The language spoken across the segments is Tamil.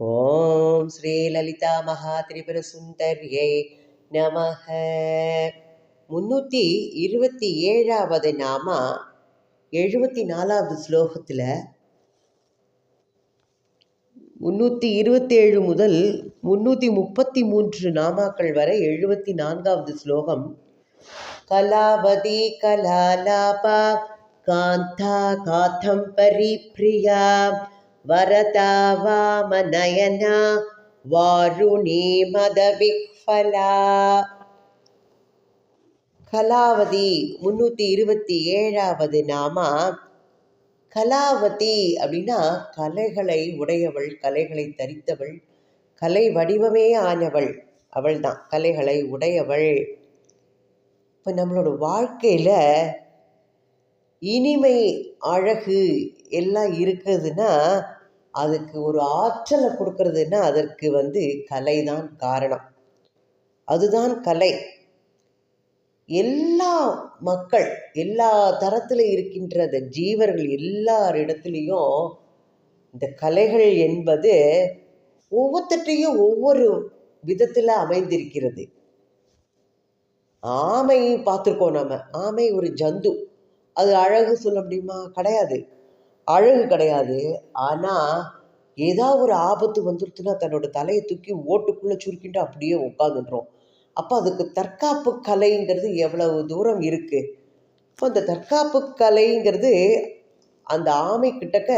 ஓம் ஸ்ரீ லலிதா மகா திரிபுர சுந்தரியை நமக. முன்னூற்றி இருபத்தி ஏழாவது நாமா எழுபத்தி நாலாவது ஸ்லோகத்தில் முன்னூற்றி இருபத்தேழு முதல் முன்னூற்றி முப்பத்தி மூன்று நாமாக்கள் வரை எழுபத்தி நான்காவது ஸ்லோகம். கலாவதி கலாலாபா காந்தா காத்தம் பரிப்ரியா. वरदा वामनयना वारुणी மதவிஃபலா கலாவதி முன்னூற்றி இருபத்தி ஏழாவது நாமா கலாவதி அப்படின்னா கலைகளை உடையவள் கலைகளை தரித்தவள் கலை வடிவமே ஆனவள் அவள் தான் கலைகளை உடையவள் இப்போ நம்மளோட வாழ்க்கையில் இனிமை அழகு எல்லாம் இருக்குதுன்னா அதுக்கு ஒரு ஆற்றலை கொடுக்கறதுன்னா அதற்கு வந்து கலை தான் காரணம். அதுதான் கலை. எல்லா மக்கள் எல்லா தரத்தில் இருக்கின்ற அந்த ஜீவர்கள் எல்லாரிடத்துலேயும் இந்த கலைகள் என்பது ஒவ்வொருத்தையும் ஒவ்வொரு விதத்தில் அமைந்திருக்கிறது. ஆமை பார்த்துருக்கோம் நம்ம ஆமை ஒரு ஜந்து. அது அழகு சொல்ல முடியுமா? கிடையாது. அழகு கிடையாது. ஆனால் ஏதாவது ஒரு ஆபத்து வந்துருச்சுன்னா தன்னோட தலையை தூக்கி ஓட்டுக்குள்ளே சுருக்கிட்டு அப்படியே உட்காந்துன்றோம் அப்போ அதுக்கு தற்காப்பு கலைங்கிறது எவ்வளவு தூரம் இருக்குது இப்போ அந்த தற்காப்பு கலைங்கிறது அந்த ஆமை கிட்டக்க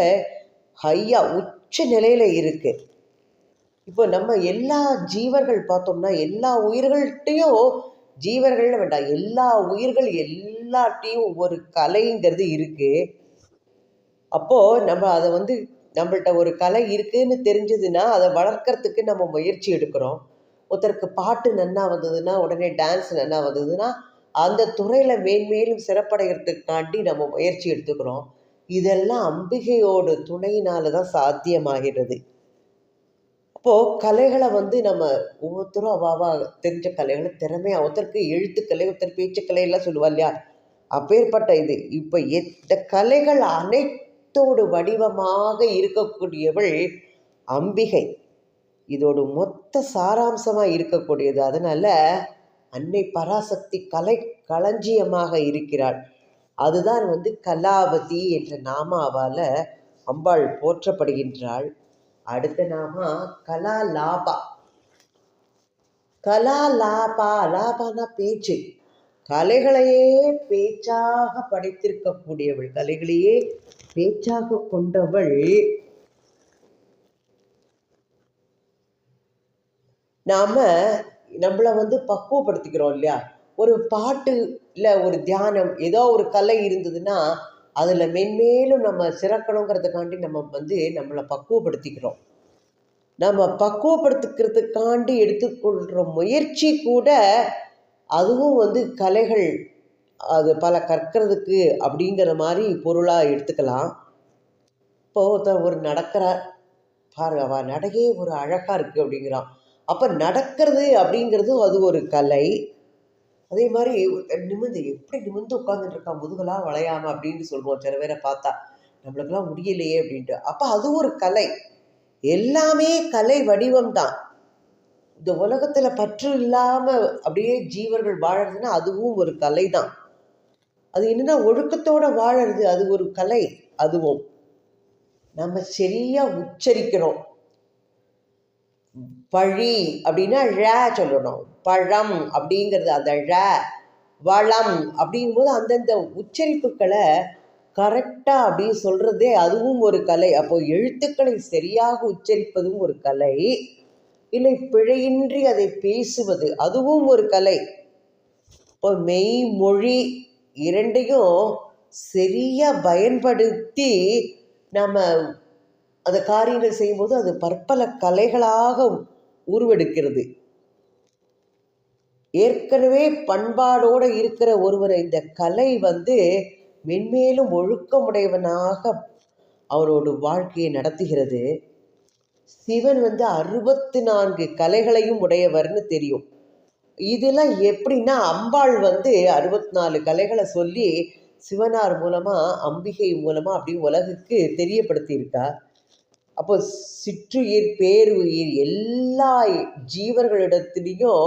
ஹையா உச்ச நிலையில் இருக்குது இப்போ நம்ம எல்லா ஜீவர்கள் பார்த்தோம்னா எல்லா உயிர்கள்ட்டையும் ஜீவர்கள்னு வேண்டாம் எல்லா உயிர்கள் எல்லாட்டையும் ஒவ்வொரு கலைங்கிறது இருக்குது அப்போது நம்ம அதை வந்து நம்மள்ட்ட ஒரு கலை இருக்குதுன்னு தெரிஞ்சதுன்னா அதை வளர்க்குறதுக்கு நம்ம முயற்சி எடுக்கிறோம். ஒருத்தருக்கு பாட்டு நன்னா வந்ததுன்னா உடனே டான்ஸ் நன்னா வந்ததுன்னா அந்த துறையில் மேன்மேலும் சிறப்படைகிறதுக்காண்டி நம்ம முயற்சி எடுத்துக்கிறோம். இதெல்லாம் அம்பிகையோட துணையினால தான் சாத்தியமாகிறது. அப்போது கலைகளை வந்து நம்ம ஒவ்வொருத்தரும் அவாவா தெரிஞ்ச கலைகளை திறமையாக ஒருத்தருக்கு எழுத்துக்கலை ஒருத்தர் பேச்சுக்கலை எல்லாம் சொல்லுவா இல்லையா? அப்பேற்பட்ட இது. இப்போ எந்த கலைகள் அனைத்து முத்தோடு வடிவமாக இருக்கக்கூடியவள் அம்பிகை. இதோட மொத்த சாராம்சமாக இருக்கக்கூடியது. அதனால் அன்னை பராசக்தி கலை களஞ்சியமாக இருக்கிறாள். அதுதான் வந்து கலாவதி என்ற நாமாவால் அம்பாள் போற்றப்படுகின்றாள். அடுத்த நாமா கலா லாபா கலா லாபா லாபானா பேச்சு. கலைகளையே பேச்சாக படைத்திருக்கக்கூடியவள் கலைகளையே பேச்சாக கொண்டவள். நாம நம்மளை வந்து பக்குவப்படுத்திக்கிறோம் இல்லையா? ஒரு பாட்டு இல்லை ஒரு தியானம் ஏதோ ஒரு கலை இருந்ததுன்னா அதில் மென்மேலும் நம்ம சிறக்கணுங்கிறதுக்காண்டி நம்ம வந்து நம்மளை பக்குவப்படுத்திக்கிறோம். நம்ம பக்குவப்படுத்திக்கிறதுக்காண்டி எடுத்துக்கொள்கிற முயற்சி கூட அதுவும் வந்து கலைகள் அது பல கற்கிறதுக்கு அப்படிங்கிற மாதிரி பொருளாக எடுத்துக்கலாம். இப்போ ஒருத்தர் ஒரு நடக்கிறார் பாருங்க அவ நடையே ஒரு அழகாக இருக்குது அப்படிங்கிறான். அப்போ நடக்கிறது அப்படிங்கிறது அது ஒரு கலை. அதே மாதிரி நிமிந்து எப்படி நிமிந்து உட்காந்துட்டுருக்கான் முதுகெல்லாம் வளையாம அப்படின்னு சொல்லுவோம் சில பேரை பார்த்தா நம்மளுக்கெல்லாம் முடியலையே அப்படின்ட்டு. அப்போ அது ஒரு கலை. எல்லாமே கலை வடிவம் தான் இந்த உலகத்தில் பற்று இல்லாமல் அப்படியே ஜீவர்கள் வாழறதுன்னா அதுவும் ஒரு கலை தான் அது என்னென்னா ஒழுக்கத்தோடு வாழறது அது ஒரு கலை அதுவும். நம்ம சரியாக உச்சரிக்கிறோம். பழி அப்படின்னா ழ சொல்லணும். பழம் அப்படிங்கிறது அந்த ழ. வளம் அப்படிங்கும்போது அந்தந்த உச்சரிப்புகளை கரெக்டாக அப்படின்னு சொல்கிறதே அதுவும் ஒரு கலை. அப்போது எழுத்துக்களை சரியாக உச்சரிப்பதும் ஒரு கலை. இல்லை பிழையின்றி அதை பேசுவது. அதுவும் ஒரு கலை. இப்போ மெய்மொழி இரண்டையும் சரியாக பயன்படுத்தி நம்ம அந்த காரியங்கள் செய்யும்போது அது பற்பல கலைகளாக உருவெடுக்கிறது. ஏற்கனவே பண்பாடோடு இருக்கிற ஒருவரை இந்த கலை வந்து மென்மேலும் ஒழுக்கமுடையவனாக அவரோட வாழ்க்கையை நடத்துகிறது. சிவன் வந்து அறுபத்தி நான்கு கலைகளையும் உடையவர்னு தெரியும். இதெல்லாம் எப்படின்னா அம்பாள் வந்து அறுபத்தி நாலு கலைகளை சொல்லி சிவனார் மூலமாக அம்பிகை மூலமாக அப்படி உலகுக்கு தெரியப்படுத்தியிருக்கா. அப்போ சிற்றுயிர் பேருயிர் எல்லா ஜீவர்களிடத்துலேயும்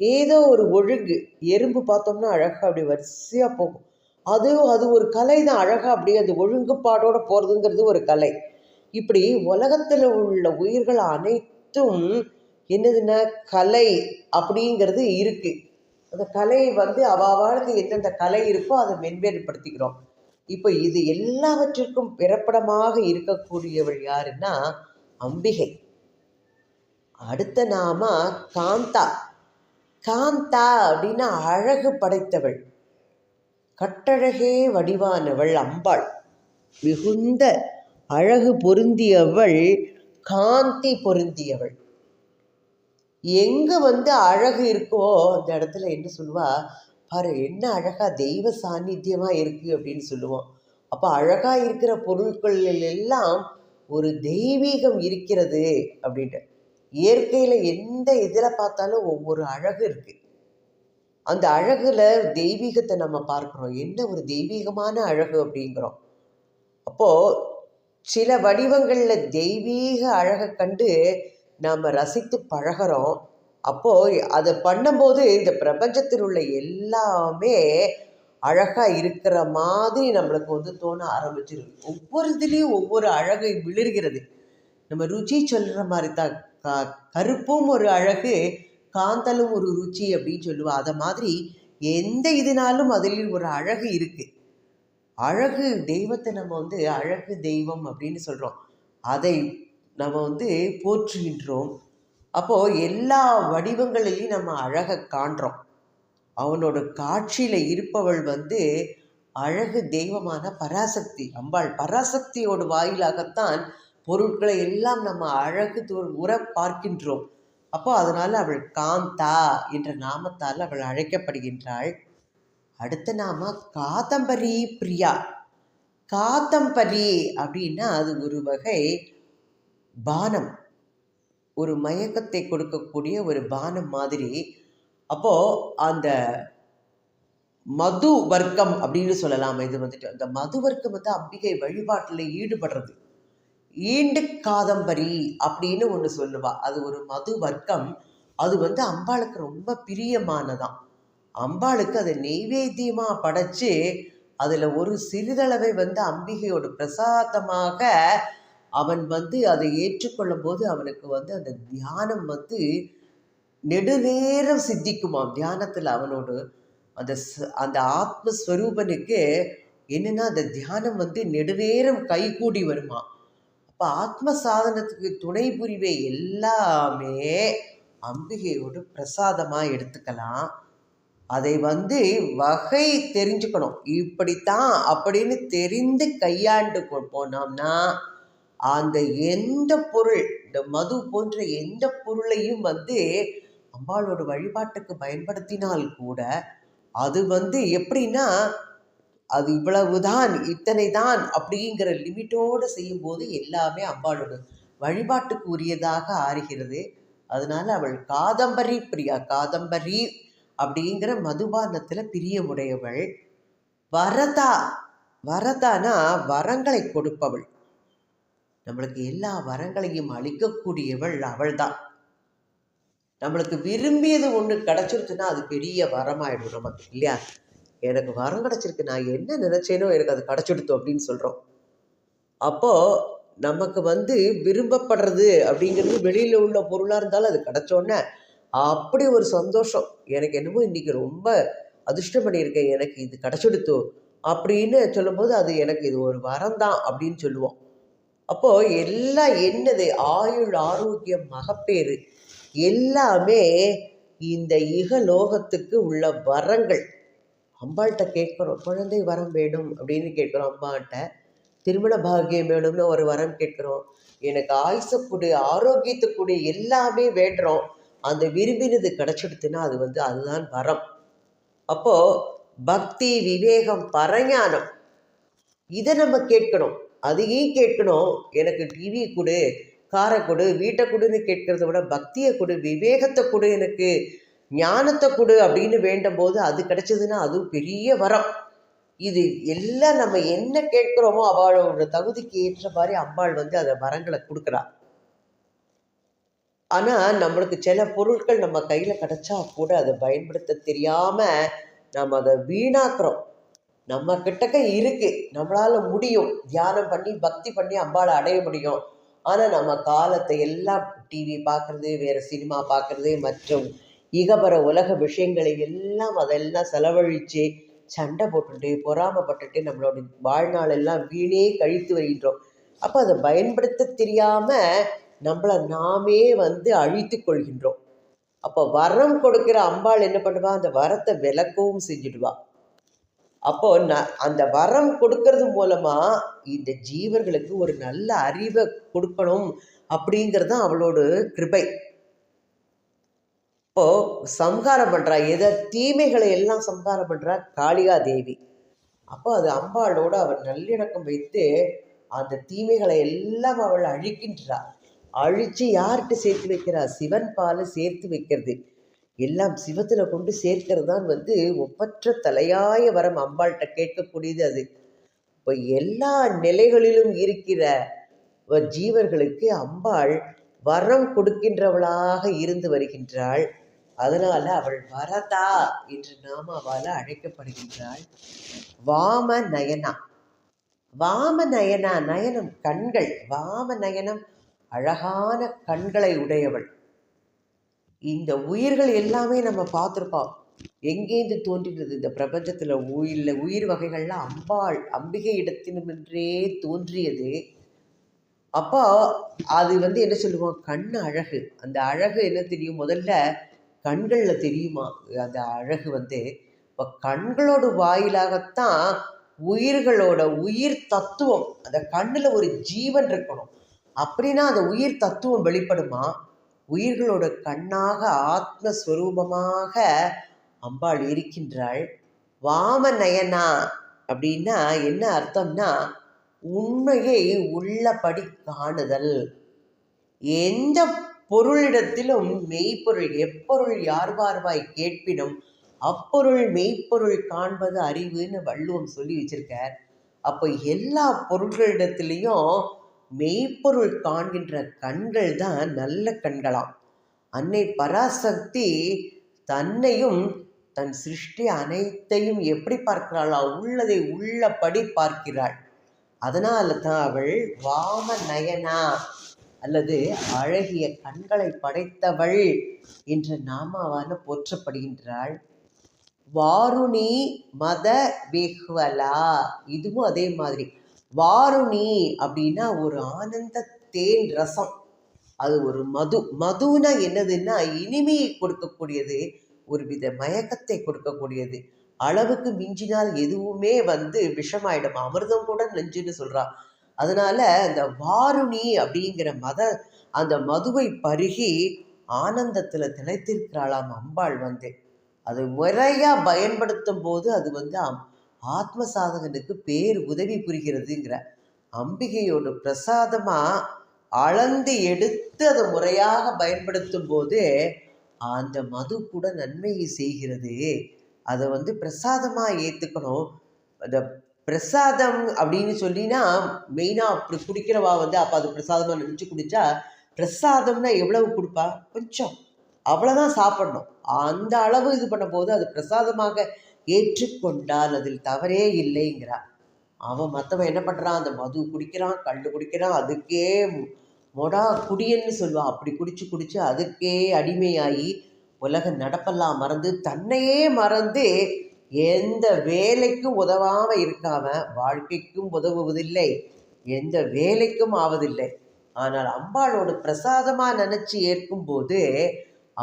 ஏதோ ஒரு ஒழுங்கு எறும்பு பார்த்தோம்னா அழகாக அப்படி வரிசையாக போகும். அதுவும் அது ஒரு கலை தான் அழகாக அப்படியே அந்த ஒழுங்குப்பாடோடு போகிறதுங்கிறது ஒரு கலை. இப்படி உலகத்தில் உள்ள உயிர்கள் அனைத்தும் என்னதுன்னா கலை அப்படிங்கிறது இருக்குது அந்த கலை வந்து அவாவாளுக்கு எந்தெந்த கலை இருக்கோ அதை மென்மேற்படுத்திக்கிறோம் இப்போ இது எல்லாவற்றிற்கும் பிறப்படமாக இருக்கக்கூடியவள் யாருன்னா அம்பிகை. அடுத்த நாம காந்தா. காந்தா அப்படின்னா அழகு படைத்தவள். கட்டழகே வடிவானவள் அம்பாள். மிகுந்த அழகு பொருந்தியவள் காந்தி பொருந்தியவள். எங்கே வந்து அழகு இருக்கோ அந்த இடத்துல என்ன சொல்லுவா? பாரு என்ன அழகா தெய்வ சாநித்தியமாக இருக்குது அப்படின்னு சொல்லுவோம். அப்போ அழகாக இருக்கிற பொருட்களில் எல்லாம் ஒரு தெய்வீகம் இருக்கிறது அப்படின்ட்டு. இயற்கையில் எந்த இதில் பார்த்தாலும் ஒவ்வொரு அழகு இருக்குது அந்த அழகில் தெய்வீகத்தை நம்ம பார்க்குறோம். என்ன ஒரு தெய்வீகமான அழகு அப்படிங்கிறோம். அப்போது சில வடிவங்களில் தெய்வீக அழகை கண்டு நாம் ரசித்து பழகிறோம். அப்போது அதை பண்ணும்போது இந்த பிரபஞ்சத்தில் உள்ள எல்லாமே அழகாக இருக்கிற மாதிரி நம்மளுக்கு வந்து தோண ஆரம்பிச்சிருக்கு ஒவ்வொரு இதுலேயும் ஒவ்வொரு அழகை விழுகிறது. நம்ம ருச்சி சொல்கிற மாதிரி தான். க கருப்பும் ஒரு அழகு காந்தலும் ஒரு ருச்சி அப்படின்னு சொல்லுவாள் அதை மாதிரி எந்த இதுனாலும் அதில் ஒரு அழகு இருக்குது அழகு தெய்வத்தை நம்ம வந்து அழகு தெய்வம் அப்படின்னு சொல்கிறோம் அதை நம்ம வந்து போற்றுகின்றோம். அப்போது எல்லா வடிவங்களிலையும் நம்ம அழகை காண்றோம். அவனோட காட்சியில் இருப்பவள் வந்து அழகு தெய்வமான பராசக்தி அம்பாள். பராசக்தியோட வாயிலாகத்தான் பொருட்களை எல்லாம் நம்ம அழகு உற பார்க்கின்றோம். அப்போ அதனால் அவள் காந்தா என்ற நாமத்தால் அவள் அழைக்கப்படுகின்றாள். அடுத்த நாம காதம்பரி பிரியா. காதம்பரி அப்படின்னா அது ஒரு வகை பானம். ஒரு மயக்கத்தை கொடுக்கக்கூடிய ஒரு பானம் மாதிரி. அப்போது அந்த மது வர்க்கம் அப்படின்னு சொல்லலாம் இது வந்துட்டு. அந்த மது வர்க்கம் வந்து அம்பிகை வழிபாட்டில் ஈடுபடுறது. ஈண்டு காதம்பரி அப்படின்னு ஒன்று சொல்லுவா. அது ஒரு மது வர்க்கம் அது வந்து அம்பாளுக்கு ரொம்ப பிரியமானதான் அம்பாளுக்கு அதை நெய்வேத்தியமாக படைச்சு அதில் ஒரு சிறிதளவை வந்து அம்பிகையோட பிரசாதமாக அவன் வந்து அதை ஏற்றுக்கொள்ளும் போது அவனுக்கு வந்து அந்த தியானம் வந்து நெடுநேரம் சித்திக்குமாம். தியானத்தில் அவனோடு அந்த அந்த ஆத்மஸ்வரூபனுக்கு என்னென்னா அந்த தியானம் வந்து நெடுநேரம் கைகூடி வருமா. அப்போ ஆத்ம சாதனத்துக்கு துணை புரிவை எல்லாமே அம்பிகையோடு பிரசாதமாக எடுத்துக்கலாம். அதை வந்து வகை தெரிஞ்சுக்கணும். இப்படித்தான் அப்படின்னு தெரிந்து கையாண்டு போனோம்னா அந்த எந்த பொருள் இந்த மது போன்ற எந்த பொருளையும் வந்து அம்பாளோட வழிபாட்டுக்கு பயன்படுத்தினால் கூட அது வந்து எப்படின்னா அது இவ்வளவுதான் இத்தனை தான் அப்படிங்கிற லிமிட்டோடு செய்யும்போது எல்லாமே அம்பாளோட வழிபாட்டுக்கு உரியதாக ஆறுகிறது. அதனால அவள் காதம்பரி பிரியா காதம்பரி அப்படிங்கிற மதுபானத்தில் பிரியமுடையவள். வரதா வரதானா வரங்களை கொடுப்பவள். நம்மளுக்கு எல்லா வரங்களையும் அளிக்கக்கூடியவள் அவள் தான் நம்மளுக்கு விரும்பியது ஒன்று கிடச்சிருச்சுன்னா அது பெரிய வரமாயிடும் நமக்கு இல்லையா? எனக்கு வரம் கிடச்சிருக்கு நான் என்ன நினச்சேனோ எனக்கு அது கிடச்சிடுத்து அப்படின்னு சொல்கிறோம் அப்போது நமக்கு வந்து விரும்பப்படுறது அப்படிங்கிறது வெளியில் உள்ள பொருளாக இருந்தாலும் அது கிடச்சோன்னே அப்படி ஒரு சந்தோஷம். எனக்கு என்னமோ இன்றைக்கி ரொம்ப அதிர்ஷ்டம் பண்ணியிருக்கேன். எனக்கு இது கிடச்சிடுத்து அப்படின்னு சொல்லும்போது அது எனக்கு இது ஒரு வரம் தான் அப்படின்னு சொல்லுவோம். அப்போது எல்லாம் என்னது? ஆயுள் ஆரோக்கியம் மகப்பேறு எல்லாமே இந்த இகலோகத்துக்கு உள்ள வரங்கள். அம்பாள்கிட்ட கேட்குறோம் குழந்தை வரம் வேணும் அப்படின்னு கேட்குறோம் அம்மாட்ட. திருமண பாகியம் வேணும்னு ஒரு வரம் கேட்குறோம். எனக்கு ஆயுசக்கூடிய ஆரோக்கியத்துக்குடைய எல்லாமே வேண்டுறோம். அந்த விரும்பினது கிடச்சிடுத்துன்னா அது வந்து அதுதான் வரம். அப்போது பக்தி விவேகம் பரஞானம் இதை நம்ம கேட்கணும். அதையும் கேட்கணும். எனக்கு டிவி கொடு காரை கொடு வீட்டை கொடுன்னு கேட்கறத விட பக்தியை கொடு விவேகத்தை கொடு எனக்கு ஞானத்தை கொடு அப்படின்னு வேண்டும் போது அது கிடைச்சதுன்னா அது பெரிய வரம். இது எல்லாம் நம்ம என்ன கேட்குறோமோ அவளோட தகுதிக்கு ஏற்ற மாதிரி அம்பாள் வந்து அதை வரங்களை கொடுக்குறா. ஆனால் நம்மளுக்கு சில பொருட்கள் நம்ம கையில் கிடச்சா கூட அதை பயன்படுத்த தெரியாமல் நம்ம அதை வீணாக்குறோம். நம்ம கிட்டக்க இருக்குது நம்மளால் முடியும். தியானம் பண்ணி பக்தி பண்ணி அம்பாவை அடைய முடியும். ஆனால் நம்ம காலத்தை எல்லாம் டிவி பார்க்குறது வேறு சினிமா பார்க்குறது மற்றும் இகபர உலக விஷயங்களை எல்லாம் அதெல்லாம் செலவழித்து சண்டை போட்டுட்டு பொறாமப்பட்டுட்டு நம்மளோட வாழ்நாள் எல்லாம் வீணே கழித்து வருகின்றோம். அப்போ அதை பயன்படுத்த தெரியாமல் நம்மளை நாமே வந்து அழித்து கொள்கின்றோம். அப்போ வரம் கொடுக்குற அம்பாள் என்ன பண்ணுவா? அந்த வரத்தை விளக்கவும் செஞ்சிடுவா. அப்போ ந அந்த வரம் கொடுக்கறது மூலமா இந்த ஜீவர்களுக்கு ஒரு நல்ல அறிவை கொடுக்கணும் அப்படிங்கிறது தான் அவளோட கிருபை. இப்போ சம்ஹாரம் பண்ணுறா எதை தீமைகளை எல்லாம் சம்ஹாரம் பண்ணுறா காளிகா தேவி. அப்போ அது அம்பாளோடு அவள் நல்லிணக்கம் வைத்து அந்த தீமைகளை எல்லாம் அவள் அழிக்கின்றாள் அழித்து யார்கிட்ட சேர்த்து வைக்கிறா? சிவன் பாலை சேர்த்து வைக்கிறது. எல்லாம் சிவத்தில் கொண்டு சேர்க்கிறது தான் வந்து ஒப்பற்ற தலையாய வரம் அம்பாள்கிட்ட கேட்கக்கூடியது அது. இப்போ எல்லா நிலைகளிலும் இருக்கிற ஜீவர்களுக்கு அம்பாள் வரம் கொடுக்கின்றவளாக இருந்து வருகின்றாள். அதனால அவள் வரதா என்று நாமாவால் அழைக்கப்படுகின்றாள். வாம நயனா. வாம நயனா நயனம் கண்கள். வாம நயனம் அழகான கண்களை உடையவள். இந்த உயிர்கள் எல்லாமே நம்ம பார்த்துருப்போம். எங்கேருந்து தோன்றினது? இந்த பிரபஞ்சத்தில் உயிரில் உயிர் வகைகள்லாம் அம்பாள் அம்பிகை இடத்தினுமென்றே தோன்றியது. அப்போ அது வந்து என்ன சொல்லுவோம் கண் அழகு. அந்த அழகு என்ன தெரியும்? முதல்ல கண்களில் தெரியுமா? அந்த அழகு வந்து இப்போ கண்களோட வாயிலாகத்தான் உயிர்களோட உயிர் தத்துவம். அந்த கண்ணில் ஒரு ஜீவன் இருக்கணும். அப்படின்னா அந்த உயிர் தத்துவம் வெளிப்படுமா? உயிர்களோட கண்ணாக ஆத்மஸ்வரூபமாக அம்பாள் இருக்கின்றாள். வாமநயனா அப்படின்னா என்ன அர்த்தம்னா உண்மையை உள்ளபடி காணுதல். எந்த பொருளிடத்திலும் மெய்ப்பொருள் எப்பொருள் யார்வார்வாய் கேட்பினும் அப்பொருள் மெய்ப்பொருள் காண்பது அறிவுன்னு வள்ளுவம் சொல்லி வச்சிருக்கார். அப்போ எல்லா பொருள்களிடத்துலேயும் மெய்ப்பொருள் காண்கின்ற கண்கள் தான் நல்ல கண்களாம். அன்னை பராசக்தி தன்னையும் தன் சிருஷ்டி அனைத்தையும் எப்படி பார்க்கிறாளா? உள்ளதை உள்ளபடி பார்க்கிறாள். அதனால தான் அவள் வாம நயனா அல்லது அழகிய கண்களை படைத்தவள் என்ற நாமாவால் போற்றப்படுகின்றாள். வாருணி மத வெஹ்வலா. இதுவும் அதே மாதிரி. வாருணி அப்படின்னா ஒரு ஆனந்த தேன் ரசம். அது ஒரு மது மதுனா என்னதுன்னா இனிமையை கொடுக்கக்கூடியது ஒரு வித மயக்கத்தை கொடுக்கக்கூடியது. அளவுக்கு மிஞ்சினால் எதுவுமே வந்து விஷமாயிடும். அமிர்தம் கூட நெஞ்சுன்னு சொல்றா. அதனால அந்த வாருணி அப்படிங்கிற மத அந்த மதுவை பருகி ஆனந்தத்துல திளைத்திருக்கிறாளாம் அம்பாள் வந்து. அது முறையா பயன்படுத்தும் போது அது வந்து ஆத்ம சாதகனுக்கு பேர் உதவி புரிகிறதுங்கிற அம்பிகையோட பிரசாதமாக அளந்து எடுத்து அதை முறையாக பயன்படுத்தும் போது அந்த மது கூட நன்மையை செய்கிறது. அதை வந்து பிரசாதமாக ஏற்றுக்கணும் அந்த பிரசாதம் அப்படின்னு சொல்லினா மெயினாக அப்படி குடிக்கிறவா வந்து அப்போ அது பிரசாதமாக நினச்சி குடித்தா பிரசாதம்னா எவ்வளவு கொடுப்பா? கொஞ்சம். அவ்வளோதான் சாப்பிட்ணும். அந்த அளவு இது பண்ணும்போது அது பிரசாதமாக ஏற்றுக்கொண்டால் அதில் தவறே இல்லைங்கிறார். அவன் மற்றவன் என்ன பண்ணுறான் அந்த மது குடிக்கிறான் கல் குடிக்கிறான் அதுக்கே மொடா குடியன்னு சொல்லுவான் அப்படி குடிச்சு குடிச்சு அதுக்கே அடிமையாகி உலக நடப்பெல்லாம் மறந்து தன்னையே மறந்து எந்த வேலைக்கும் உதவாமல் இருக்காம வாழ்க்கைக்கும் உதவுவதில்லை. எந்த வேலைக்கும் ஆவதில்லை. ஆனால் அம்பாளோட பிரசாதமாக நினச்சி ஏற்கும்போது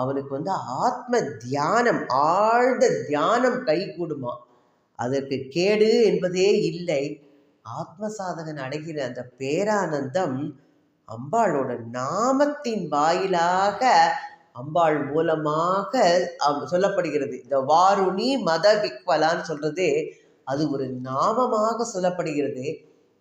அவனுக்கு வந்து ஆத்ம தியானம் ஆழ்ந்த தியானம் கை கூடுமா? அதற்கு கேடு என்பதே இல்லை. ஆத்ம சாதகன் அடைகிற அந்த பேரானந்தம் அம்பாளோட நாமத்தின் வாயிலாக அம்பாள் மூலமாக சொல்லப்படுகிறது. இந்த வாருணி மத விக்வலான்னு சொல்றது அது ஒரு நாமமாக சொல்லப்படுகிறது.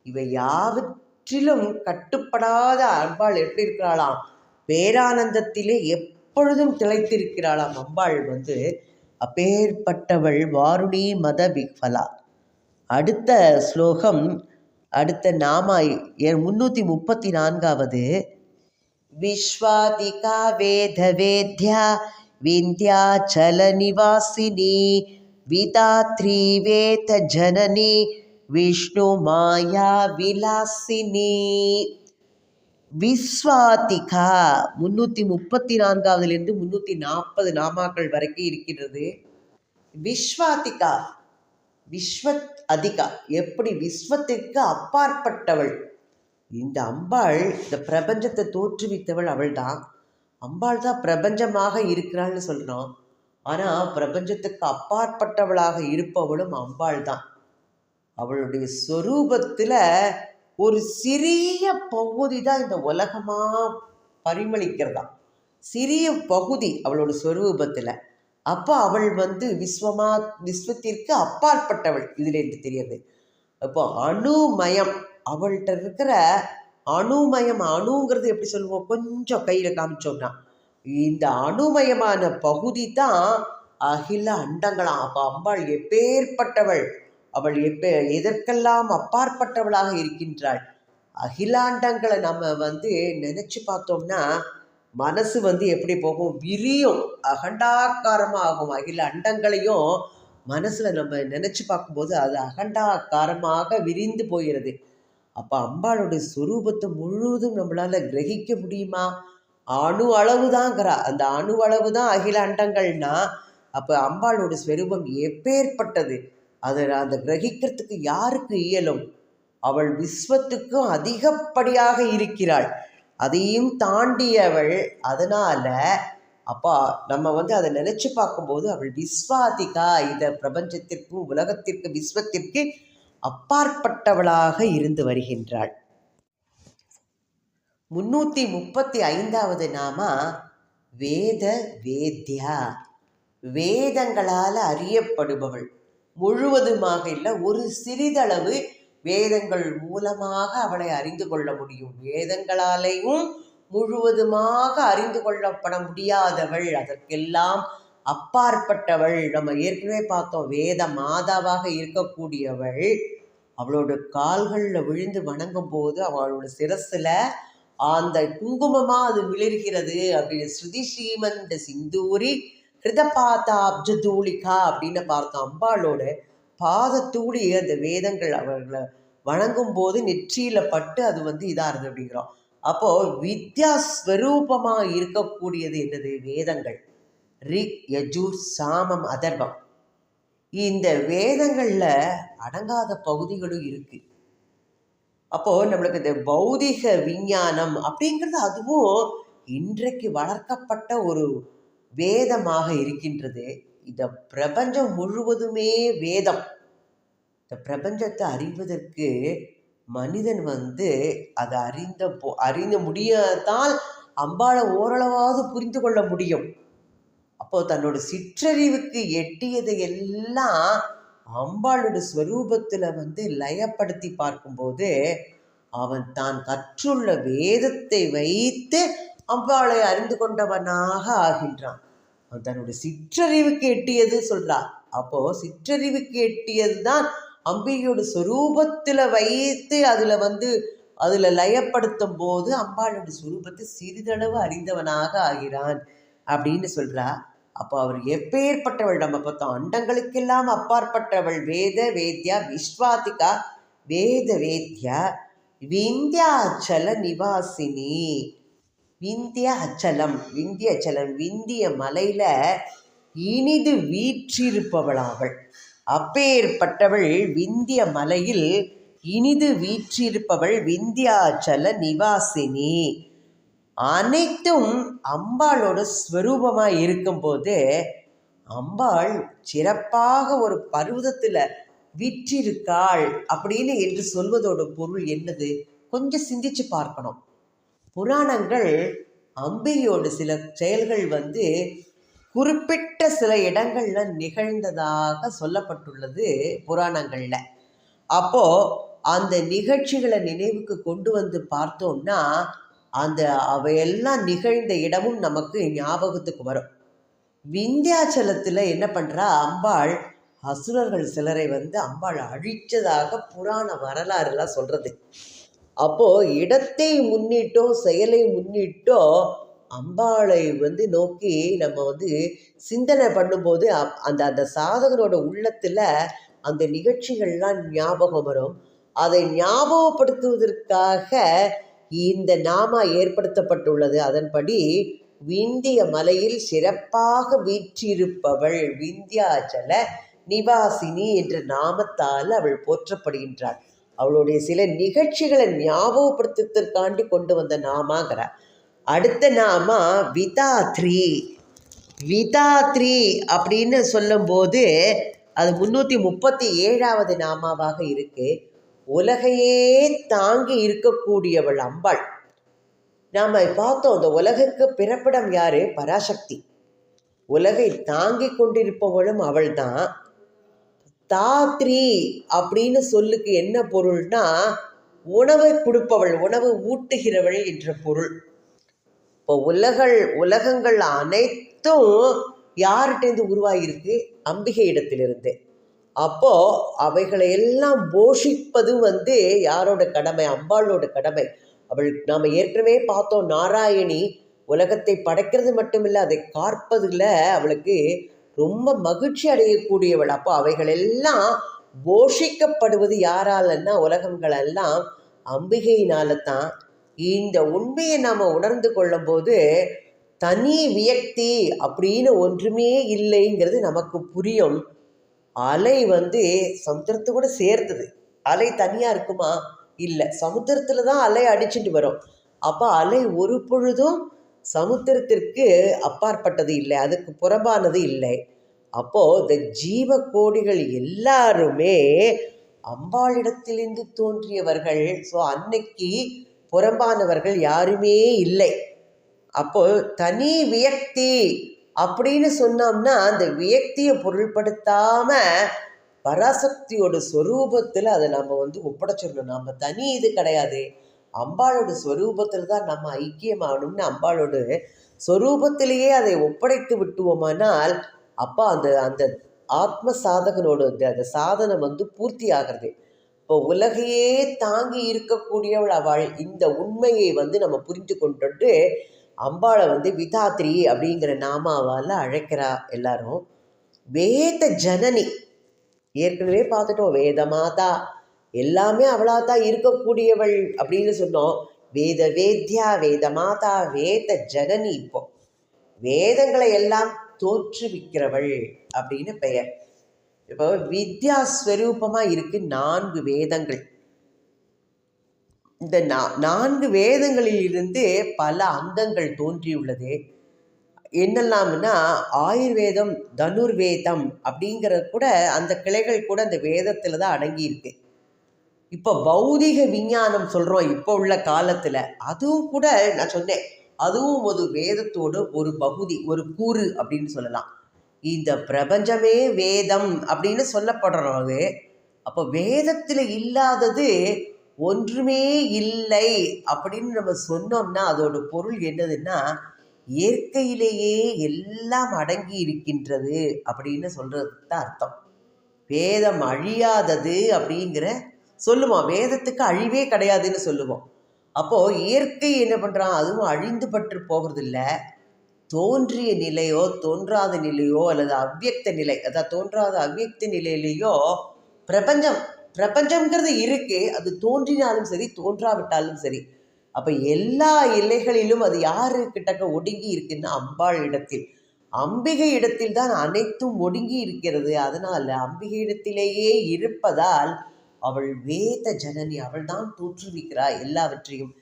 இவை யாவற்றிலும் கட்டுப்படாத அம்பாள் எப்படி இருக்கிறாளாம்? பேரானந்தத்திலே எப் எப்பொழுதும் திளைத்திருக்கிறாளாம் அம்பாள் வந்து அப்பேற்பட்டவள் வாருணி மத பிக்ஃபலா அடுத்த ஸ்லோகம் அடுத்த நாமா முன்னூற்றி முப்பத்தி நான்காவது. விஸ்வாதிகா வேத வேத்யா விந்தியாச்சல நிவாசினி விதாத்ரி வேத ஜனனி விஷ்ணு மாயா விலாசினி. விஸ்வாதிகா. முன்னூற்றி முப்பத்தி நான்காவதுலேருந்து முன்னூற்றி நாற்பது நாமாக்கள் வரைக்கும் இருக்கின்றது. விஸ்வாதிகா. விஸ்வத் அதிகா எப்படி விஸ்வத்திற்கு அப்பாற்பட்டவள்? இந்த அம்பாள் இந்த பிரபஞ்சத்தை தோற்றுவித்தவள் அவள் தான் அம்பாள் தான் பிரபஞ்சமாக இருக்கிறாள்னு சொல்கிறோம் ஆனால் பிரபஞ்சத்துக்கு அப்பாற்பட்டவளாக இருப்பவளும் அம்பாள் தான். அவளுடைய ஸ்வரூபத்தில் ஒரு சிறிய பகுதி தான் இந்த உலகமாக பரிமளிக்கிறதா? சிறிய பகுதி அவளோட சொரூபத்தில். அப்போ அவள் வந்து விஸ்வமா விஸ்வத்திற்கு அப்பாற்பட்டவள் இதுலேருந்து தெரியுது அப்போ அணுமயம் அவள்கிட்ட இருக்கிற அணுமயம் அணுங்கிறது எப்படி சொல்லுவோம்? கொஞ்சம் கையில் காமிச்சோம்னா. இந்த அணுமயமான பகுதி தான் அகில அண்டங்களாம். அப்போ அம்பாள் எப்பேற்பட்டவள்? அவள் எப்ப எதற்கெல்லாம் அப்பாற்பட்டவளாக இருக்கின்றாள்? அகிலாண்டங்களை நம்ம வந்து நினச்சி பார்த்தோம்னா மனசு வந்து எப்படி போகும்? விரியும் அகண்டாக்காரமாகும். அகில அண்டங்களையும் மனசில் நம்ம நினச்சி பார்க்கும்போது அது அகண்டாக்காரமாக விரிந்து போகிறது. அப்போ அம்பாளுடைய சுரூபத்தை முழுவதும் நம்மளால் கிரகிக்க முடியுமா? அணு அளவு தாங்கிறா அந்த அணு அளவு தான் அகில அண்டங்கள்னா அப்போ அம்பாளோட ஸ்வரூபம் எப்பேற்பட்டது? அதை அந்த கிரகிக்கிறதுக்கு யாருக்கு இயலும்? அவள் விஸ்வத்துக்கும் அதிகப்படியாக இருக்கிறாள். அதையும் தாண்டியவள். அதனால் அப்பா நம்ம வந்து அதை நினச்சி பார்க்கும்போது அவள் விஸ்வாதிகா. இந்த பிரபஞ்சத்திற்கும் உலகத்திற்கு விஸ்வத்திற்கு அப்பாற்பட்டவளாக இருந்து வருகின்றாள். முன்னூற்றி முப்பத்தி ஐந்தாவது நாம? வேத வேத்யா. வேதங்களால் அறியப்படுபவள். முழுவதுமாக இல்லை ஒரு சிறிதளவு வேதங்கள் மூலமாக அவளை அறிந்து கொள்ள முடியும். வேதங்களாலேயும் முழுவதுமாக அறிந்து கொள்ளப்பட முடியாதவள் அதற்கெல்லாம் அப்பாற்பட்டவள். நம்ம ஏற்கனவே பார்த்தோம் வேத மாதாவாக இருக்கக்கூடியவள். அவளோட கால்களில் விழுந்து வணங்கும் போது அவளோட சிரஸில் அந்த குங்குமமாக அது விளிர்கிறது அப்படின்னு ஸ்ருதி ஸ்ரீமந்த சிந்தூரி கிருதபாதா அப்ஜதூலிகா அப்படின்னு பார்த்த அம்பாளோட பாதத்தூளி அந்த வேதங்கள் அவர்களை வணங்கும் போது நெற்றியில் பட்டு அது வந்து இதாக இருந்தது அப்படிங்கிறோம். அப்போது வித்யா ஸ்வரூபமாக இருக்கக்கூடியது என்னது? வேதங்கள். ரிக் யஜூர் சாமம் அதர்வம். இந்த வேதங்களில் அடங்காத பகுதிகளும் இருக்குது அப்போது நம்மளுக்கு இந்த பௌதிக விஞ்ஞானம் அப்படிங்கிறது அதுவும் இன்றைக்கு வளர்க்கப்பட்ட ஒரு வேதமாக இருக்கின்றது. இந்த பிரபஞ்சம் முழுவதுமே வேதம். இந்த பிரபஞ்சத்தை அறிவதற்கு மனிதன் வந்து அதை அறிந்த போ அறிந்த முடியாதால் அம்பாளை ஓரளவாவது புரிந்து கொள்ள முடியும். அப்போ தன்னோட சிற்றறிவுக்கு எட்டியதை எல்லாம் அம்பாளோட ஸ்வரூபத்தில் வந்து லயப்படுத்தி பார்க்கும்போது அவன் தான் கற்றுள்ள வேதத்தை வைத்து அம்பாளை அறிந்து கொண்டவனாக ஆகின்றான். அவன் தன்னோட சிற்றறிவுக்கு எட்டியது சொல்றா. அப்போ சிற்றறிவுக்கு எட்டியது தான் அம்பிகையோட ஸ்வரூபத்தில் வைத்து அதில் வந்து அதில் லயப்படுத்தும் போது அம்பாளோட சுரூபத்தை சிறிதளவு அறிந்தவனாக ஆகிறான் அப்படின்னு சொல்றா. அப்போ அவர் எப்பேற்பட்டவள்? நம்ம பார்த்தோம் அண்டங்களுக்கெல்லாம் அப்பாற்பட்டவள். வேத வேத்யா விஸ்வாதிகா வேத வேத்யா விந்தியாச்சல நிவாசினி. விந்திய அச்சலம் விந்திய அச்சலம் விந்திய மலையில் இனிது வீற்றிருப்பவளாவள். அப்பேற்பட்டவள் விந்திய மலையில் இனிது வீற்றிருப்பவள் விந்தியாச்சல நிவாசினி. அனைத்தும் அம்பாளோட ஸ்வரூபமாக இருக்கும்போது அம்பாள் சிறப்பாக ஒரு பருவதத்தில் விற்றிருக்காள் அப்படின்னு என்று சொல்வதோட பொருள் என்னது? கொஞ்சம் சிந்திச்சு பார்க்கணும். புராணங்கள் அம்பிகையோட சில செயல்கள் வந்து குறிப்பிட்ட சில இடங்களில் நிகழ்ந்ததாக சொல்லப்பட்டுள்ளது புராணங்களில். அப்போது அந்த நிகழ்ச்சிகளை நினைவுக்கு கொண்டு வந்து பார்த்தோம்னா அந்த அவையெல்லாம் நிகழ்ந்த இடமும் நமக்கு ஞாபகத்துக்கு வரும். விந்தியாச்சலத்தில் என்ன பண்ணுறா அம்பாள் அசுரர்கள் சிலரை வந்து அம்பாள் அழிச்சதாக புராண வரலாறுலாம் சொல்கிறது அப்போது இடத்தை முன்னிட்டோ செயலை முன்னிட்டோ அம்பாளை வந்து நோக்கி நம்ம வந்து சிந்தனை பண்ணும்போது அப்- அந்த அந்த சாதகனோட உள்ளத்தில் அந்த நிகழ்ச்சிகள்லாம் ஞாபகம் வரும். அதை ஞாபகப்படுத்துவதற்காக இந்த நாமா ஏற்படுத்தப்பட்டுள்ளது. அதன்படி விந்திய மலையில் சிறப்பாக வீற்றிருப்பவள் விந்தியாச்சல நிவாசினி என்ற நாமத்தால் அவள் போற்றப்படுகின்றாள். அவளுடைய சில நிகழ்ச்சிகளை ஞாபகப்படுத்துவதற்காண்டி கொண்டு வந்த நாமாங்கிறார். அடுத்த நாமா விதாத்ரி. விதாத்ரி அப்படின்னு சொல்லும்போது அது முன்னூற்றி முப்பத்தி ஏழாவது நாமாவாக இருக்கு. உலகையே தாங்கி இருக்கக்கூடியவள் அம்பாள். நாம் பார்த்தோம் இந்த உலகுக்கு பிறப்பிடம் யார்? பராசக்தி. உலகை தாங்கி கொண்டிருப்பவளும் அவள்தான். தாத்ரி அப்படின்னு சொல்லுக்கு என்ன பொருள்னா உணவை கொடுப்பவள் உணவு ஊட்டுகிறவள் என்ற பொருள். இப்போ உலகள் உலகங்கள் அனைத்தும் யார்கிட்டேருந்து உருவாகியிருக்கு அம்பிகை இடத்திலிருந்து. அப்போ அவைகளை எல்லாம் போஷிப்பது வந்து யாரோட கடமை? அம்பாளோட கடமை. அவள் நாம் ஏற்கனவே பார்த்தோம் நாராயணி உலகத்தை படைக்கிறது மட்டுமில்லை அதை காற்பதில் அவளுக்கு ரொம்ப மகிழ்ச்சி அடையக்கூடியவள். அப்போ அவைகள் எல்லாம் போஷிக்கப்படுவது யாராலன்னா உலகங்களெல்லாம் அம்பிகையினால தான் இந்த உண்மையை நாம் உணர்ந்து கொள்ளும்போது தனி வியக்தி அப்படின்னு ஒன்றுமே இல்லைங்கிறது நமக்கு புரியும். அலை வந்து சமுத்திரத்து கூட சேர்ந்தது. அலை தனியாக இருக்குமா? இல்லை. சமுத்திரத்தில் தான் அலை அடிச்சுட்டு வரும். அப்போ அலை ஒரு பொழுதும் சமுத்திரத்திற்கு அப்பாற்பட்டது இல்லை அதுக்கு புறம்பானது இல்லை. அப்போது இந்த ஜீவ கோடிகள் எல்லாருமே அம்பாளிடத்திலிருந்து தோன்றியவர்கள். ஸோ அன்னைக்கு புறம்பானவர்கள் யாருமே இல்லை. அப்போ தனி வியக்தி அப்படின்னு சொன்னோம்னா அந்த வியக்தியை பொருள்படுத்தாம பராசக்தியோட சொரூபத்தில் அதை நம்ம வந்து ஒப்படைச்சிடணும். நம்ம தனி இது கிடையாது. அம்பாளோட ஸ்வரூபத்தில் தான் நம்ம ஐக்கியமாகணும்னு அம்பாளோட ஸ்வரூபத்திலேயே அதை ஒப்படைத்து விட்டுவோமானால் அப்போ அந்த அந்த ஆத்ம சாதகனோட அந்த அந்த சாதனை வந்து பூர்த்தி ஆகிறது. இப்போ உலகையே தாங்கி இருக்கக்கூடியவள் அவள். இந்த உண்மையை வந்து நம்ம புரிந்து கொண்டுட்டு அம்பாளை வந்து விதாத்ரி அப்படிங்கிற நாமாவால் அழைக்கிறா எல்லாரும். வேத ஜனனி. ஏற்கனவே பார்த்துட்டோம். வேத மாதா எல்லாமே அவளாக தான் இருக்கக்கூடியவள் அப்படின்னு சொன்னோம். வேத வேத்யா வேத மாதா வேத ஜனனி இப்போ. வேதங்களை எல்லாம் தோற்றுவிக்கிறவள் அப்படின்னு பெயர். இப்போ வித்யா ஸ்வரூபமாக இருக்கு நான்கு வேதங்கள். இந்த நா நான்கு வேதங்களில் இருந்து பல அங்கங்கள் தோன்றியுள்ளது. என்னெல்லாம்னா ஆயுர்வேதம் தனுர்வேதம் அப்படிங்கிறது கூட அந்த கிளைகள் கூட அந்த வேதத்தில் தான் அடங்கியிருக்கு. இப்போ பௌதிக விஞ்ஞானம் சொல்கிறோம் இப்போ உள்ள காலத்தில். அதுவும் கூட நான் சொன்னேன் அதுவும் ஒரு வேதத்தோட ஒரு பகுதி ஒரு கூறு அப்படின்னு சொல்லலாம். இந்த பிரபஞ்சமே வேதம் அப்படின்னு சொல்லப்படுறது அப்போ வேதத்தில் இல்லாதது ஒன்றுமே இல்லை அப்படின்னு நம்ம சொன்னோம்னா அதோட பொருள் என்னதுன்னா இயற்கையிலேயே எல்லாம் அடங்கி இருக்கின்றது அப்படின்னு சொல்கிறதுக்கு தான் அர்த்தம். வேதம் அழியாதது அப்படிங்கிற சொல்லுவோம் வேதத்துக்கு அழிவே கிடையாதுன்னு சொல்லுவோம் அப்போது இயற்கை என்ன பண்ணுறான் அதுவும் அழிந்து பற்று போகிறதில்ல. தோன்றிய நிலையோ தோன்றாத நிலையோ அல்லது அவ்வியக்த நிலை அதாவது தோன்றாத அவ்வியக்த நிலையிலேயோ பிரபஞ்சம் பிரபஞ்சம்ங்கிறது இருக்கு. அது தோன்றினாலும் சரி தோன்றாவிட்டாலும் சரி. அப்போ எல்லா எல்லைகளிலும் அது யாரு கிட்டக்க ஒடுங்கி இருக்குன்னா அம்பாள் இடத்தில். அம்பிகை இடத்தில் தான் அனைத்தும் ஒடுங்கி இருக்கிறது. அதனால அம்பிகை இடத்திலேயே இருப்பதால் அவள் வேத ஜனனி அவள் தான் தோற்றுவிக்கிறாள் எல்லாவற்றையும்.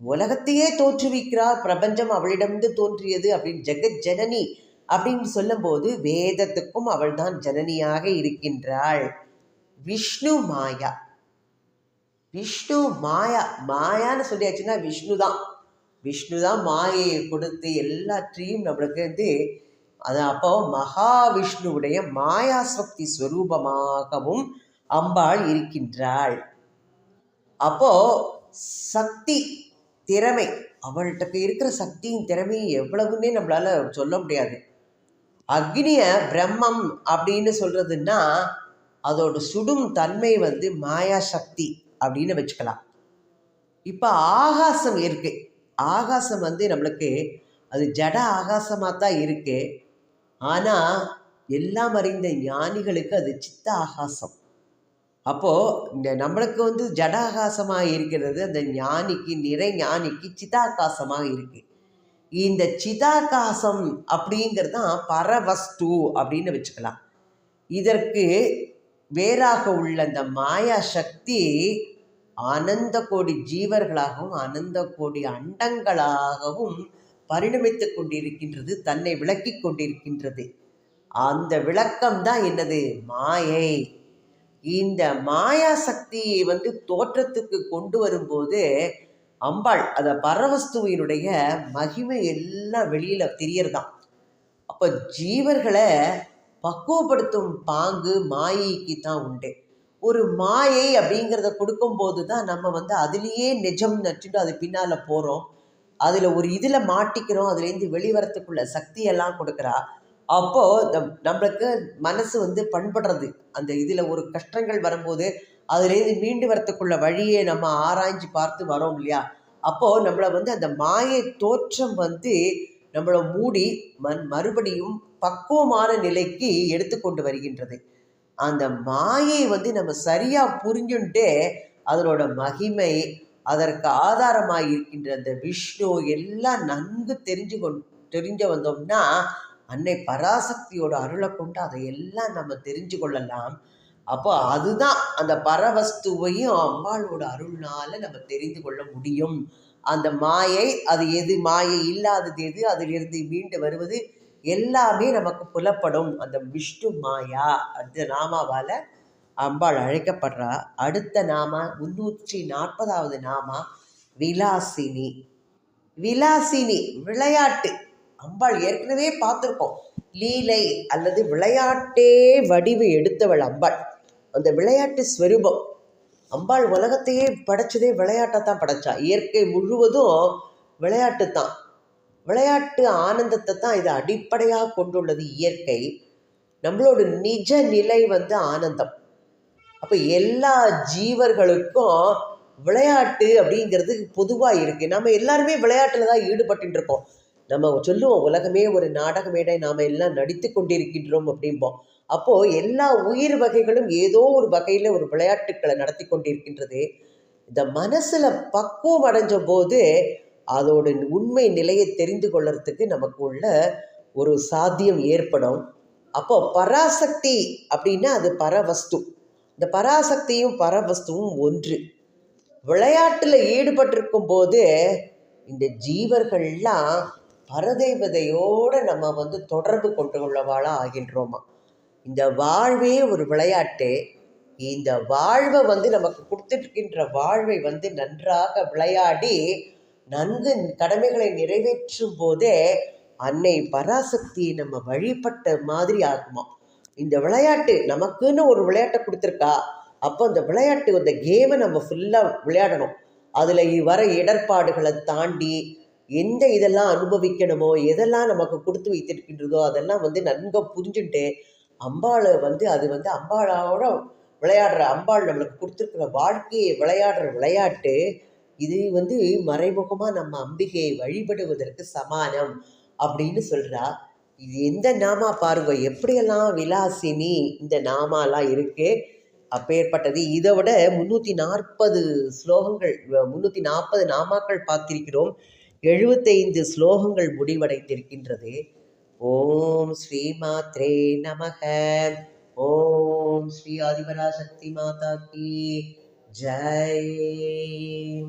உலகத்தையே தோற்றுவிக்கிறார் பிரபஞ்சம் அவளிடமிருந்து தோன்றியது அப்படின்னு ஜெகத் ஜனனி அப்படின்னு சொல்லும்போது வேதத்துக்கும் அவள் தான் ஜனனியாக இருக்கின்றாள். விஷ்ணு மாயா. விஷ்ணு மாயா மாயான்னு சொல்லியாச்சுன்னா விஷ்ணு தான் விஷ்ணு தான் மாயையை கொடுத்து எல்லாற்றையும் நம்மளுக்கு வந்து அது அப்போ மகாவிஷ்ணுவுடைய மாயா சக்தி ஸ்வரூபமாகவும் அம்பாள் இருக்கின்றாள். அப்போ சக்தி திறமை அவள்கிட்ட இருக்கிற சக்தியும் திறமையும் எவ்வளவுன்னே நம்மளால சொல்ல முடியாது. அக்னிய பிரம்மம் அப்படின்னு சொல்றதுன்னா அதோட சுடும் தன்மை வந்து மாயா சக்தி அப்படின்னு வச்சுக்கலாம். இப்போ ஆகாசம் இருக்கு. ஆகாசம் வந்து நம்மளுக்கு அது ஜட ஆகாசமாக தான் இருக்கு. ஆனால் எல்லாம் அறிந்த ஞானிகளுக்கு அது சித்த ஆகாசம். அப்போது இந்த நம்மளுக்கு வந்து ஜடாகாசமாக இருக்கிறது அந்த ஞானிக்கு நிறை ஞானிக்கு சிதாகாசமாக இருக்குது இந்த சிதாகாசம் அப்படிங்கிறது தான் பரவஸ்து அப்படின்னு வச்சுக்கலாம். இதற்கு வேறாக உள்ள அந்த மாயா சக்தி அனந்த கோடி ஜீவர்களாகவும் அனந்த கோடி அண்டங்களாகவும் பரிணமித்து கொண்டிருக்கின்றது தன்னை விளக்கி கொண்டிருக்கின்றது. அந்த விளக்கம் தான் என்னது? மாயை. இந்த மாயா சக்தியை வந்து தோற்றத்துக்கு கொண்டு வரும்போது அம்பாள் அந்த பரவஸ்துவினுடைய மகிமை எல்லாம் வெளியில தெரியறதான் அப்போ ஜீவர்களை பக்குவப்படுத்தும் பாங்கு மாயைக்கு தான் உண்டு. ஒரு மாயை அப்படிங்கிறத கொடுக்கும்போது தான் நம்ம வந்து அதுலேயே நிஜம் நச்சுட்டு அது பின்னால் போகிறோம் அதில் ஒரு இதில் மாட்டிக்கிறோம். அதுலேருந்து வெளிவரத்துக்குள்ள சக்தியெல்லாம் கொடுக்குறா. அப்போது நம்மளுக்கு மனசு வந்து பண்படுறது. அந்த இதில் ஒரு கஷ்டங்கள் வரும்போது அதுலேருந்து மீண்டு வரத்துக்குள்ள வழியை நம்ம ஆராய்ஞ்சு பார்த்து வரோம் இல்லையா? அப்போது நம்மளை வந்து அந்த மாயை தோற்றம் வந்து நம்மளை மூடி மண் மறுபடியும் பக்குவமான நிலைக்கு எடுத்துக்கொண்டு வருகின்றது. அந்த மாயை வந்து நம்ம சரியாக புரிஞ்சுட்டு அதனோட மகிமை அதற்கு ஆதாரமாக இருக்கின்ற அந்த விஷ்ணு எல்லாம் நன்கு தெரிஞ்சு கொண் தெரிஞ்சு வந்தோம்னா அன்னை பராசக்தியோட அருளை கொண்டு அதை எல்லாம் நம்ம தெரிஞ்சு கொள்ளலாம். அப்போ அதுதான் அந்த பரவஸ்துவையும் அம்பாளோட அருள்னால நம்ம தெரிந்து கொள்ள முடியும். அந்த மாயை அது எது? மாயை இல்லாதது எது? அதிலிருந்து மீண்டு வருவது எல்லாமே நமக்கு புலப்படும். அந்த விஷ்ணு மாயா அடுத்த நாமாவால் அம்பாள் அழைக்கப்படுறா. அடுத்த நாமா முன்னூற்றி நாற்பதாவது நாமா விலாசினி. விலாசினி விளையாட்டு. அம்பாள் ஏற்கனவே பார்த்துருக்கோம் லீலை அல்லது விளையாட்டே வடிவு எடுத்தவள் அம்பாள். அந்த விளையாட்டு ஸ்வரூபம். அம்பாள் உலகத்தையே படைச்சதே விளையாட்டை தான் படைச்சா. இயற்கை முழுவதும் விளையாட்டு தான். விளையாட்டு ஆனந்தத்தை தான் இது அடிப்படையாக கொண்டுள்ளது இயற்கை. நம்மளோட நிஜ நிலை வந்து ஆனந்தம். அப்போ எல்லா ஜீவர்களுக்கும் விளையாட்டு அப்படிங்கிறது பொதுவாக இருக்குது நம்ம எல்லாருமே விளையாட்டில் தான் ஈடுபட்டு இருக்கோம். நம்ம சொல்லுவோம் உலகமே ஒரு நாடக மேடை நாம் எல்லாம் நடித்து கொண்டிருக்கின்றோம் அப்படிம்போம். அப்போது எல்லா உயிர் வகைகளும் ஏதோ ஒரு வகையில் ஒரு விளையாட்டுக்களை நடத்தி கொண்டிருக்கின்றது. இந்த மனசில் பக்குவம் அடைஞ்ச போது அதோட உண்மை நிலையை தெரிந்து கொள்றதுக்கு நமக்கு உள்ள ஒரு சாத்தியம் ஏற்படும். அப்போ பராசக்தி அப்படின்னா அது பரவஸ்து. இந்த பராசக்தியும் பரவஸ்துவும் ஒன்று. விளையாட்டில் ஈடுபட்டிருக்கும் போது இந்த ஜீவர்கள்லாம் பரதேவதையோடு நம்ம வந்து தொடர்பு கொண்டு கொள்ளவாளாக ஆகின்றோமா? இந்த வாழ்வே ஒரு விளையாட்டு. இந்த வாழ்வை வந்து நமக்கு கொடுத்துருக்கின்ற வாழ்வை வந்து நன்றாக விளையாடி நன்கு கடமைகளை நிறைவேற்றும் போதே அன்னை பராசக்தியை நம்ம வழிபட்ட மாதிரி ஆகுமா? இந்த விளையாட்டு நமக்குன்னு ஒரு விளையாட்டை கொடுத்துருக்கா? அப்போ அந்த விளையாட்டு அந்த கேமை நம்ம ஃபுல்லாக விளையாடணும். அதில் வர இடர்பாடுகளை தாண்டி எந்த இதெல்லாம் அனுபவிக்கணுமோ எதெல்லாம் நமக்கு கொடுத்து வைத்திருக்கின்றதோ அதெல்லாம் வந்து நன்கு புரிஞ்சுட்டு அம்பாளை வந்து அது வந்து அம்பாளோட விளையாடுற அம்பாள் நம்மளுக்கு கொடுத்துருக்குற வாழ்க்கையை விளையாடுற விளையாட்டு இது வந்து மறைமுகமாக நம்ம அம்பிகையை வழிபடுவதற்கு சமானம் அப்படின்னு சொல்கிறா இது எந்த நாமா பாருங்க எப்படியெல்லாம் விலாசினி இந்த நாமாலாம் இருக்குது அப்பேற்பட்டது. இதை விட முந்நூற்றி நாற்பது ஸ்லோகங்கள் முந்நூற்றி நாற்பது நாமாக்கள் பார்த்திருக்கிறோம். எழுபத்தைந்து ஸ்லோகங்கள் முடிவடைந்திருக்கின்றது. ஓம் ஸ்ரீ மாத்ரே நமக. ஓம் ஸ்ரீ ஆதிபராசக்தி மாதா கி. ஜெய்.